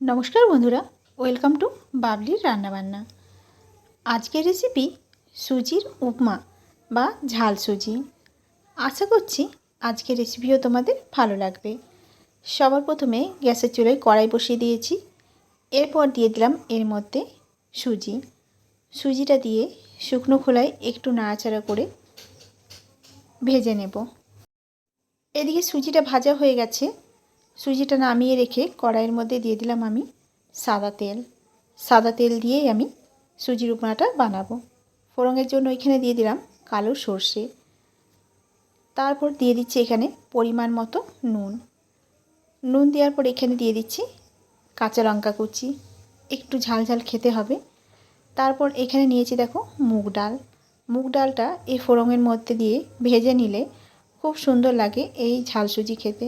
নমস্কার বন্ধুরা, welcome to বাবলির রান্নাবান্না। আজকের রেসিপি সুজির উপমা বা ঝাল সুজি। আশা করছি আজকের রেসিপিও তোমাদের ভালো লাগবে। সবার প্রথমে গ্যাসের চুলায় কড়াই বসিয়ে দিয়েছি। এরপর দিয়ে দিলাম এর মধ্যে সুজি। সুজিটা দিয়ে শুকনো খোলায় একটু নাড়াচাড়া করে ভেজে নেব। এদিকে সুজিটা ভাজা হয়ে গেছে। সুজিটা নামিয়ে রেখে কড়াইয়ের মধ্যে দিয়ে দিলাম আমি সাদা তেল। সাদা তেল দিয়েই আমি সুজির উপমাটা বানাবো। ফোড়নের জন্য এখানে দিয়ে দিলাম কালো সর্ষে। তারপর দিয়ে দিচ্ছি এখানে পরিমাণ মতো নুন। নুন দেওয়ার পর এখানে দিয়ে দিচ্ছি কাঁচা লঙ্কা কুচি। একটু ঝাল ঝাল খেতে হবে। তারপর এখানে নিয়েছি দেখো মুগ ডাল। মুগ ডালটা এই ফোড়নের মধ্যে দিয়ে ভেজে নিলে খুব সুন্দর লাগে এই ঝাল সুজি খেতে।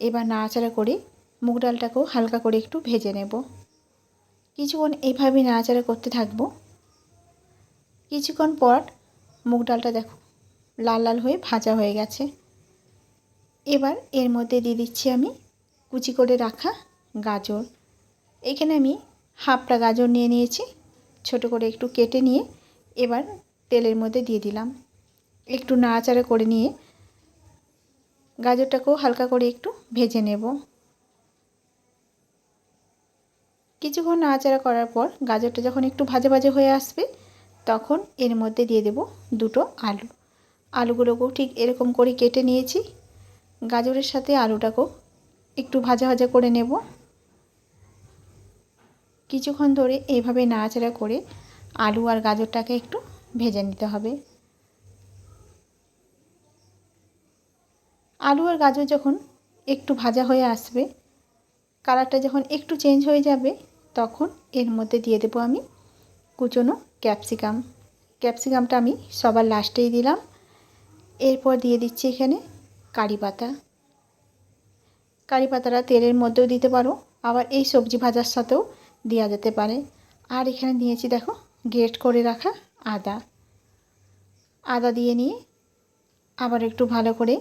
এবার নাড়াচাড়া করে মুগ ডালটাকেও হালকা করে একটু ভেজে নেব। কিছুক্ষণ এইভাবে নাড়াচাড়া করতে থাকব। কিছুক্ষণ পর মুগ ডালটা দেখো লাল লাল হয়ে ভাজা হয়ে গেছে। এবার এর মধ্যে দিয়ে দিচ্ছি আমি কুচি করে রাখা গাজর। এখানে আমি হাফটা গাজর নিয়ে নিয়েছি, ছোট করে একটু কেটে নিয়ে এবার তেলের মধ্যে দিয়ে দিলাম। একটু নাড়াচাড়া করে নিয়ে গাজরটাকেও হালকা করে একটু ভেজে নেব। কিছুক্ষণ নাড়াচাড়া করার পর গাজরটা যখন একটু ভাজা ভাজা হয়ে আসবে, তখন এর মধ্যে দিয়ে দেব দুটো আলু। আলুগুলোকেও ঠিক এরকম করে কেটে নিয়েছি। গাজরের সাথে আলুটাকেও একটু ভাজা ভাজা করে নেব। কিছুক্ষণ ধরে এইভাবে নাড়াচাড়া করে আলু আর গাজরটাকে একটু ভেজে নিতে হবে। আলু আর গাজর যখন একটু ভাজা হয়ে আসবে, কালারটা যখন একটু চেঞ্জ হয়ে যাবে, তখন এর মধ্যে দিয়ে দেবো আমি কুচনো ক্যাপসিকাম ক্যাপসিকামটা আমি সবার লাস্টেই দিলাম। এরপর দিয়ে দিচ্ছি এখানে কারি পাতা। কারি পাতাটা তেলের মধ্যেও দিতে পারো, আবার এই সবজি ভাজার সাথেও দেওয়া যেতে পারে। আর এখানে দিয়েছি দেখো গ্রেট করে রাখা আদা। আদা দিয়ে নিয়ে আবার একটু ভালো করে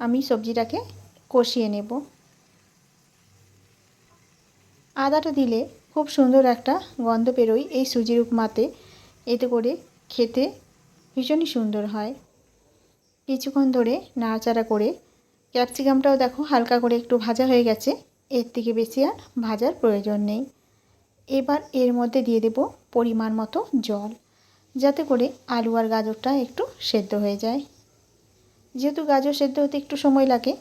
আমি সবজিটাকে কষিয়ে নেব। আদাটা দিলে খুব সুন্দর একটা গন্ধ বেরোয় এই সুজির উপমাতে এতে করে খেতে ভীষণই সুন্দর হয়। কিছুক্ষণ ধরে নাড়াচাড়া করে ক্যাপসিকামটাও দেখো হালকা করে একটু ভাজা হয়ে গেছে। এর থেকে বেশি আর ভাজার প্রয়োজন নেই। এবার এর মধ্যে দিয়ে দেব পরিমাণ মতো জল, যাতে করে আলু আর গাজরটা একটু সেদ্ধ হয়ে যায়। যেহেতু গাজর সেদ্ধ হতে একটু সময় লাগে,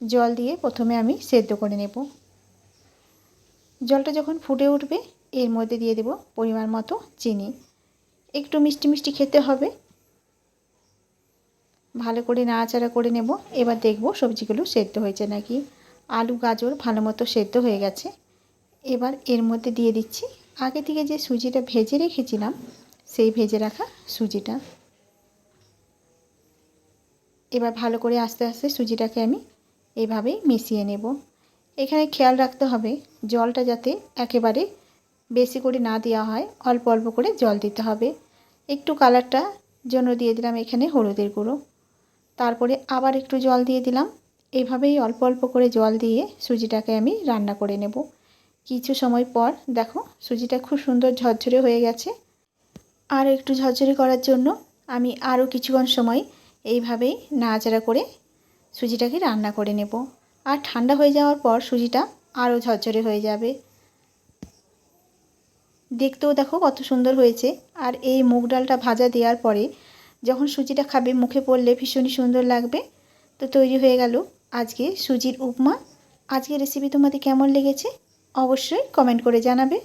জল দিয়ে প্রথমে আমি সেদ্ধ করে নেব। জলটা যখন ফুটে উঠবে, এর মধ্যে দিয়ে দেব পরিমাণ মতো চিনি। একটু মিষ্টি মিষ্টি খেতে হবে। ভালো করে নাড়াচাড়া করে নেব। এবার দেখব সবজিগুলো সেদ্ধ হয়েছে নাকি। আলু, গাজর ভালো মতো সেদ্ধ হয়ে গেছে। এবার এর মধ্যে দিয়ে দিচ্ছি। আগে থেকে যে সুজিটা ভেজে রেখেছিলাম, সেই ভেজে রাখা সুজিটা। এবার ভালো করে আস্তে আস্তে সুজিটাকে আমি এভাবেই মিশিয়ে নেব। এখানে খেয়াল রাখতে হবে জলটা যাতে একেবারে বেশি করে না দেওয়া হয়, অল্প অল্প করে জল দিতে হবে। একটু কালারটা জন্য দিয়ে দিলাম এখানে হলুদের গুঁড়ো। তারপরে আবার একটু জল দিয়ে দিলাম। এভাবেই অল্প অল্প করে জল দিয়ে সুজিটাকে আমি রান্না করে নেব। কিছু সময় পর দেখো সুজিটা খুব সুন্দর ঝরঝরে হয়ে গেছে। আর একটু ঝরঝরে করার জন্য আমি আরও কিছুক্ষণ সময় এইভাবেই নাড়াচাড়া করে সুজিটাকে রান্না করে নেব। আর ঠান্ডা হয়ে যাওয়ার পর সুজিটা আরও ঝরঝরে হয়ে যাবে। দেখতেও দেখো কত সুন্দর হয়েছে। আর এই মুগ ডালটা ভাজা দেওয়ার পরে যখন সুজিটা খাবে, মুখে পড়লে ভীষণই সুন্দর লাগবে। তো তৈরি হয়ে গেল আজকে সুজির উপমা। আজকের রেসিপি তোমাদের কেমন লেগেছে অবশ্যই কমেন্ট করে জানাবে।